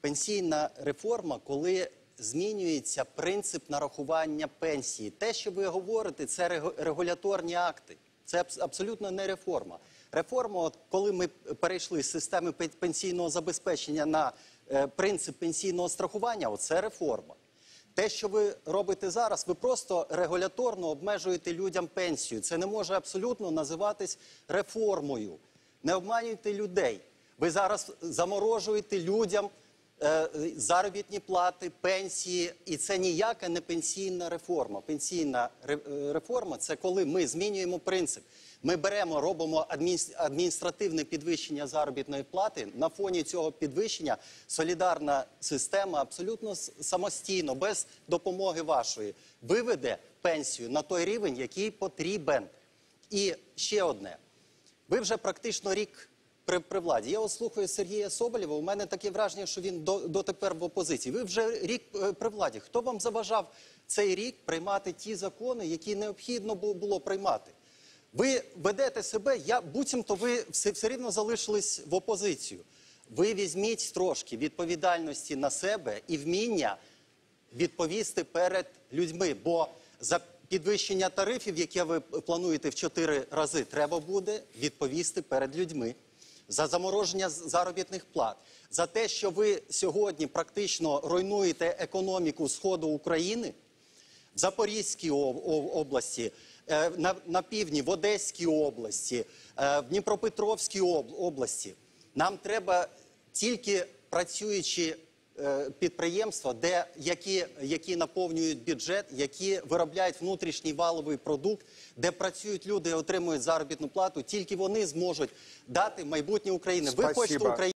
пенсійна реформа, коли змінюється принцип нарахування пенсії. Те, що ви говорите, це регуляторні акти. Це абсолютно не реформа. Реформа, коли ми перейшли з системи пенсійного забезпечення на е, принцип пенсійного страхування, оце реформа. Те, що ви робите зараз, ви просто регуляторно обмежуєте людям пенсію. Це не може абсолютно називатись реформою. Не обманюйте людей. Ви зараз заморожуєте людям заробітні плати, пенсії, і це ніяка не пенсійна реформа. Пенсійна е, реформа це коли ми змінюємо принцип. Ми беремо, робимо адміністративне підвищення заробітної плати. На фоні цього підвищення солідарна система абсолютно самостійно, без допомоги вашої, виведе пенсію на той рівень, який потрібен. І ще одне. Ви вже практично рік при, при владі. Я от слухаю Сергія Соболєва. У мене таке враження, що він до, дотепер в опозиції. Ви вже рік е, при владі. Хто вам заважав цей рік приймати ті закони, які необхідно було приймати? Ви ведете себе, я буцімто ви все, все рівно залишились в опозицію. Ви візьміть трошки відповідальності на себе і вміння відповісти перед людьми. Бо за підвищення тарифів, яке ви плануєте в чотири рази, треба буде відповісти перед людьми. За замороження заробітних плат, за те, що ви сьогодні практично руйнуєте економіку сходу України в Запорізькій об- об- області, е, на, на півдні, в Одеській області, е, в Дніпропетровській області. Нам треба тільки працюючі е, підприємства, де які, які наповнюють бюджет, які виробляють внутрішній валовий продукт, де працюють люди і отримують заробітну плату. Тільки вони зможуть дати майбутнє України. Ви хочете Україну.